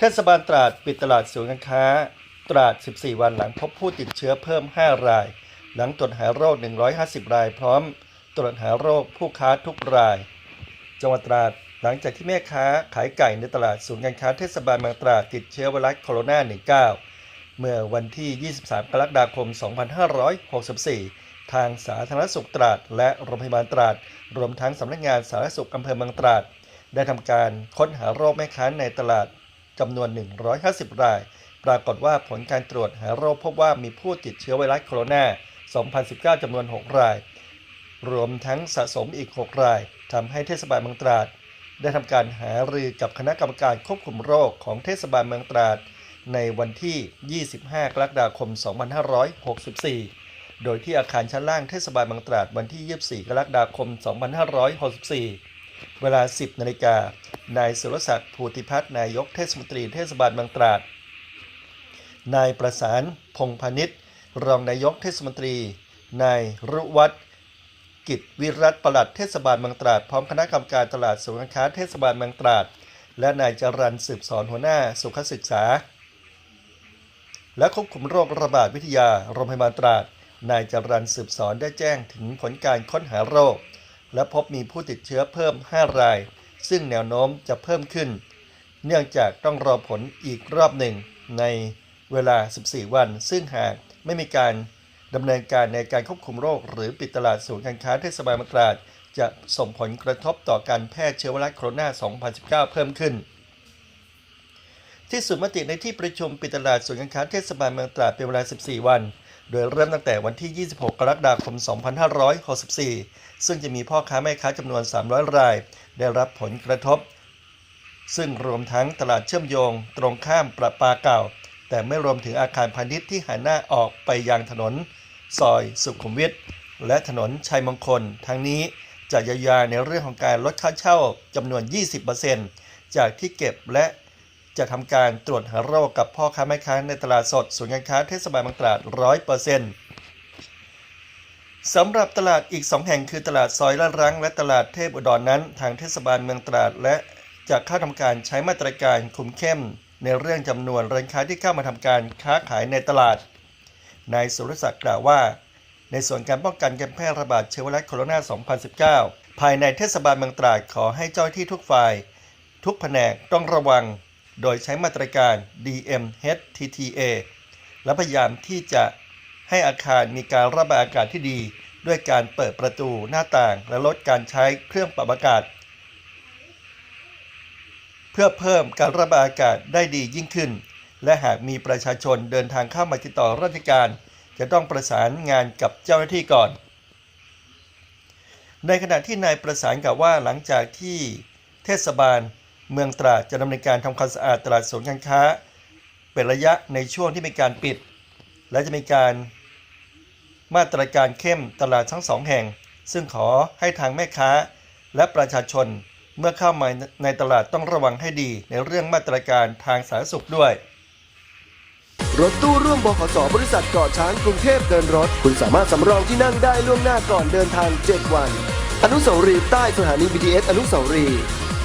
เทศบาลตราดปิดตลาดศูนย์การค้า ตราด 14 วันหลังพบผู้ติดเชื้อเพิ่ม 5 ราย หลังตรวจหาโรค 150 ราย พร้อมตรวจหาโรคผู้ค้าทุกราย จังหวัดตราดหลังจากที่แม่ค้าขายไก่ในตลาดศูนย์การค้าเทศบาลเมืองตราดติดเชื้อไวรัสโคโรนา 19 เมื่อวันที่ 23 กรกฎาคม 2564 ทางสาธารณสุขตราด และโรงพยาบาลตราด รวมทั้งสำนักงานสาธารณสุขอำเภอเมืองตราด ได้ทำการค้นหาโรคแม่ค้าในตลาด จำนวน 150 ราย ปรากฏว่าผลการตรวจหาโรคพบว่ามีผู้ติดเชื้อไวรัสโคโรนา 2019 จำนวน 6 ราย รวมทั้งสะสมอีก 6 รายทำให้เทศบาลเมืองตราด ได้ทำการหารือกับคณะกรรมการควบคุมโรคของเทศบาลเมืองตราด ในวันที่ 25 กรกฎาคม 2564 โดยที่อาคารชั้นล่างเทศบาลเมืองตราดวันที่ 24 กรกฎาคม 2564 เวลา 10นาฬิกานายสุรศักดิ์ภูติพัฒนายกเทศมนตรีเทศบาลเมืองตราด นายประสานพงพาณิชย์รองนายกเทศมนตรี นายรุวัฒน์กิจวิรัตประหลัดเทศบาลเมืองตราด พร้อมคณะกรรมการตลาดศูนค้าเทศบาลเมืองตราด และนายจรันสืบสอนหัวหน้าสุขศึกษา และควบคุมโรคระบาดวิทยาโรงพยาบาลตราด นายจรันสืบสอนได้แจ้งถึงผลการค้นหาโรค และพบมีผู้ติดเชื้อเพิ่ม 5 ราย ซึ่งแนวโน้มจะเพิ่มขึ้น เนื่องจากต้องรอผลอีกรอบหนึ่งในเวลา 14 วัน ซึ่งหากไม่มีการดำเนินการในการควบคุมโรค หรือปิดตลาดศูนย์การค้าเทศบาลเมืองตราด จะส่งผลกระทบต่อการแพร่เชื้อไวรัสโคโรนา 2019 เพิ่มขึ้น ที่สุดมติในที่ประชุมปิดตลาดศูนย์การค้าเทศบาลเมืองตราดเป็นเวลา 14 วัน โดยเริ่มตั้งแต่วันที่ 26 กรกฎาคม 2564 ซึ่งจะมีพ่อค้าแม่ค้าจำนวน 300 ราย ได้รับผลกระทบ ซึ่งรวมทั้งตลาดเชื่อมโยง ตรงข้ามประปาเก่า แต่ไม่รวมถึงอาคารพาณิชย์ที่หันหน้าออกไปยังถนน ซอยสุขุมวิทและถนนชัยมงคล ทั้งนี้จะยียวยาในเรื่องของการลดค่าเช่าจำนวน 20%จากที่เก็บและ จะทำการตรวจหาโรคกับพ่อค้าแม่ค้าในตลาดสดศูนย์การค้าเทศบาลบางตราด100%สำหรับตลาดอีก 2 แห่งคือตลาดซอยลาดรัง และตลาดเทพอุดรนนั้น ทางเทศบาลเมืองตราดและจะเข้าทำการใช้มาตรการคุมเข้ม ในเรื่องจำนวนร้านค้าที่เข้ามาทำการค้าขายในตลาด นายสุรศักดิ์กล่าวว่า ในส่วนการป้องกันการแพร่ระบาดเชื้อไวรัสโคโรนา 2019 ภายในเทศบาลเมืองตราดขอให้เจ้าที่ทุกฝ่าย ทุกแผนกต้องระวัง โดยใช้มาตรการ DMHTTA และพยายามที่จะให้อาคารมีการระบายอากาศที่ดี ด้วยการเปิดประตูหน้าต่างและลดการใช้เครื่องปรับอากาศ เพื่อเพิ่มการระบายอากาศได้ดียิ่งขึ้น และหากมีประชาชนเดินทางเข้ามาติดต่อราชการ จะต้องประสานงานกับเจ้าหน้าที่ก่อน ในขณะที่นายประสานกล่าวว่าหลังจากที่เทศบาล เมืองตราดจะดำเนินการทำความสะอาดตลาดศูนย์การค้า เป็นระยะในช่วงที่มีการปิด และจะมีการมาตรการเข้มตลาดทั้งสองแห่ง ซึ่งขอให้ทางแม่ค้า และประชาชนเมื่อเข้ามาในตลาดต้องระวังให้ดีในเรื่องมาตรการทางสาธารณสุขด้วยรถตู้ร่วมบขสบริษัทเกาะช้างกรุงเทพเดินรถ คุณสามารถสำรองที่นั่งได้ล่วงหน้าก่อนเดินทาง 7 วัน อนุสาวรีย์ใต้สถานี BTS อนุสาวรีย์